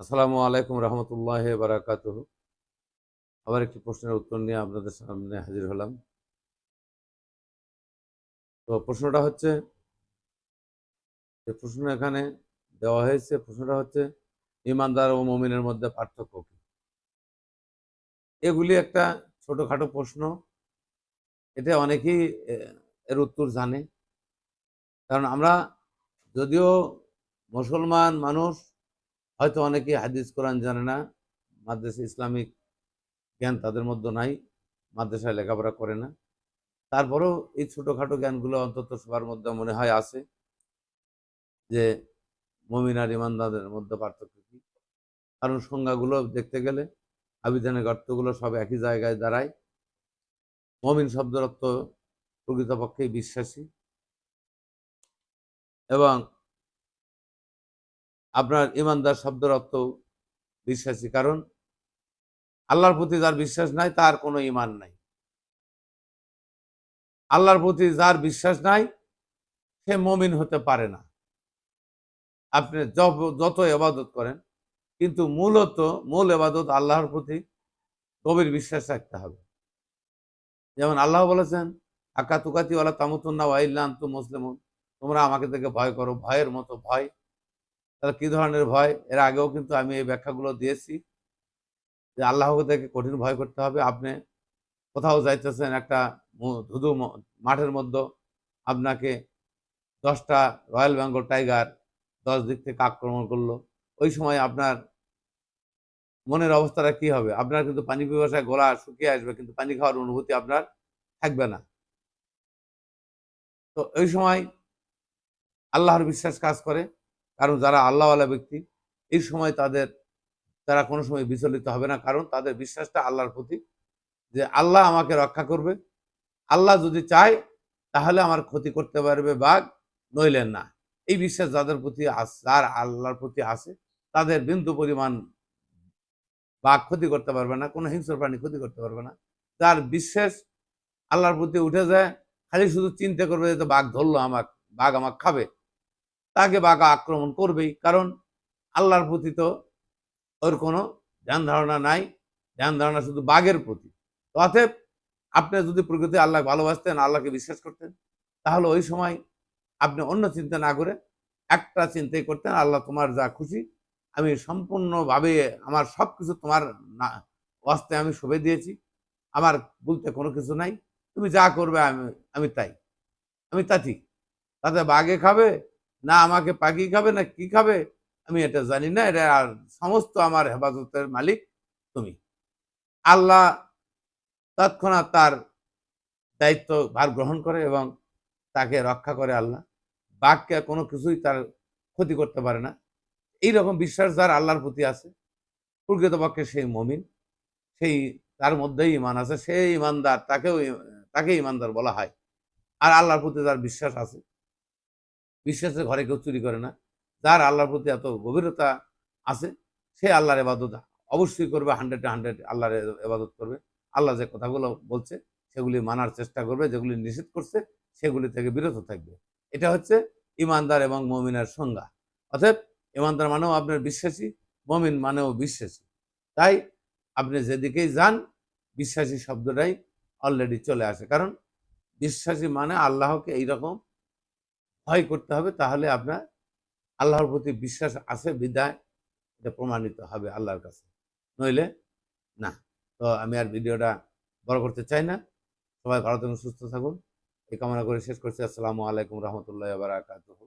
আসসালামু আলাইকুম রহমতুল্লাহ বারাকাত আবার একটি প্রশ্নের উত্তর নিয়ে আপনাদের সামনে হাজির হলাম। তো প্রশ্নটা হচ্ছে, যে প্রশ্ন এখানে দেওয়া হয়েছে, প্রশ্নটা হচ্ছে, ইমানদার ও মমিনের মধ্যে পার্থক্য কি? এগুলি একটা ছোটখাটো প্রশ্ন। এটা অনেকেই এর উত্তর জানে। কারণ আমরা যদিও মুসলমান মানুষ হয়তো অনেকে হাদিস, কোরআন জানে না, মাদ্রাসা ইসলামিক জ্ঞান তাদের মধ্যে নাই, মাদ্রাসায় লেখাপড়া করে না। তারপরেও এই ছোটোখাটো জ্ঞানগুলো অন্তত সবার মধ্যে মনে হয় আছে যে মমিন আর ইমানদারদের মধ্যে পার্থক্য কী? কারণ সংজ্ঞাগুলো দেখতে গেলে আবিধানিক অর্থগুলো সব একই জায়গায় দাঁড়ায়। মমিন শব্দের অর্থ প্রকৃতপক্ষেই বিশ্বাসী। এবং আপনার ইমানদার শব্দের অর্থ বিশ্বাসী, কারণ আল্লাহর প্রতি যার বিশ্বাস নাই, তার কোনো ইমান নাই। আল্লাহর প্রতি যার বিশ্বাস নাই, সে মমিন হতে পারে না। আপনি যত এবাদত করেন, কিন্তু মূলত, মূল এবাদত আল্লাহর প্রতি গভীর বিশ্বাস রাখতে হবে। যেমন আল্লাহ বলেছেন আকা তুকাতি ওয়ালা তামুতুন্না ওয়াইল্লান তু মুসলিম তোমরা আমাকে থেকে ভয় করো, ভয়ের মতো ভয় তাহলে কি ধরনের ভয়? এর আগেও কিন্তু আমি এই ব্যাখ্যাগুলো দিয়েছি যে আল্লাহকে থেকে কঠিন ভয় করতে হবে। আপনি কোথাও যাইতেছেন একটা ধুধু মাঠের মধ্যে, আপনাকে দশটা রয়্যাল বেঙ্গল টাইগার দশ দিক থেকে আক্রমণ করল। ওই সময় আপনার মনের অবস্থাটা কি হবে? আপনার কিন্তু পানি পিপাসায় গলা শুকিয়ে আসবে, কিন্তু পানি খাওয়ার অনুভূতি আপনার থাকবে না। তো ওই সময় আল্লাহর বিশ্বাস কাজ করে। কারণ যারা আল্লাহওয়ালা ব্যক্তি, এই সময় তাদের, তারা কোনো সময় বিচলিত হবে না। কারণ তাদের বিশ্বাসটা আল্লাহর প্রতি যে আল্লাহ আমাকে রক্ষা করবে। আল্লাহ যদি চায়, তাহলে আমার ক্ষতি করতে পারবে বাঘ নইলেন না। এই বিশ্বাস যাদের প্রতি যার আল্লাহর প্রতি আছে, তাদের বিন্দু পরিমাণ বাঘ ক্ষতি করতে পারবে না, কোনো হিংস্র প্রাণী ক্ষতি করতে পারবে না। যার বিশ্বাস আল্লাহর প্রতি উঠে যায়, খালি শুধু চিন্তা করবে যে, বাঘ ধরলো আমাকে, বাঘ আমাকে খাবে। তাকে বাঘ আক্রমণ করবেই। কারণ আল্লাহর প্রতি তো ওর কোনো ধ্যান ধারণা নাই। ধ্যান ধারণা শুধু বাঘের প্রতি। তো অতএব আপনি যদি প্রকৃতি আল্লাহ ভালোবাসতেন, আল্লাহকে বিশ্বাস করতেন, তাহলে ওই সময় আপনি অন্য চিন্তা না করে একটা চিন্তাই করতেন, আল্লাহ তোমার যা খুশি, আমি সম্পূর্ণভাবে আমার সব কিছু তোমার না, ওয়াস্তে আমি শুভে দিয়েছি। আমার বলতে কোনো কিছু নাই। তুমি যা করবে আমি আমি তাই। আমি তাতি তাতে বাঘে খাবে না আমাকে পাখি খাবে না কি খাবে? আমি এটা জানি না, এটা আর সমস্ত আমার হেফাজতের মালিক তুমি। আল্লাহ তৎক্ষণাৎ তার দায়িত্ব ভার গ্রহণ করে এবং তাকে রক্ষা করে আল্লাহ। বাঘকে কোনো কিছুই তার ক্ষতি করতে পারে না। এই রকম বিশ্বাস যার আল্লাহর প্রতি আছে। প্রকৃতপক্ষে সেই মমিন। সেই, তার মধ্যেই ইমান আছে। সেই ইমানদার তাকেও, তাকে ইমানদার বলা হয়। আর আল্লাহর প্রতি তার বিশ্বাস আছে। বিশ্বাসের ঘরে কেউ চুরি করে না। যার আল্লাহর প্রতি এত গভীরতা আছে, সে আল্লাহর এবাদত অবশ্যই করবে হান্ড্রেড হান্ড্রেড আল্লাহর এবাদত করবে। আল্লাহ যে কথাগুলো বলছে, সেগুলি মানার চেষ্টা করবে, যেগুলি নিষেধ করছে, সেগুলি থেকে বিরত থাকবে। এটা হচ্ছে ইমানদার এবং মমিনের সংজ্ঞা। অতএব ইমানদার মানেও আপনার বিশ্বাসী, মমিন মানেও বিশ্বাসী। তাই আপনি যেদিকেই যান, বিশ্বাসী শব্দটাই অলরেডি চলে আসে। কারণ বিশ্বাসী মানে আল্লাহকে এইরকম ভয় করতে হবে, তাহলে আপনার আল্লাহর প্রতি বিশ্বাস আছে, বিদায়। এটা প্রমাণিত হবে আল্লাহর কাছে। নইলে না। তো আমি আর ভিডিওটা বড় করতে চাই না। সবাই ভালো থাকুন, সুস্থ থাকুন। এই কামনা করে শেষ করছি। আসসালামু আলাইকুম রহমতুল্লাহ বারাকাতুহু।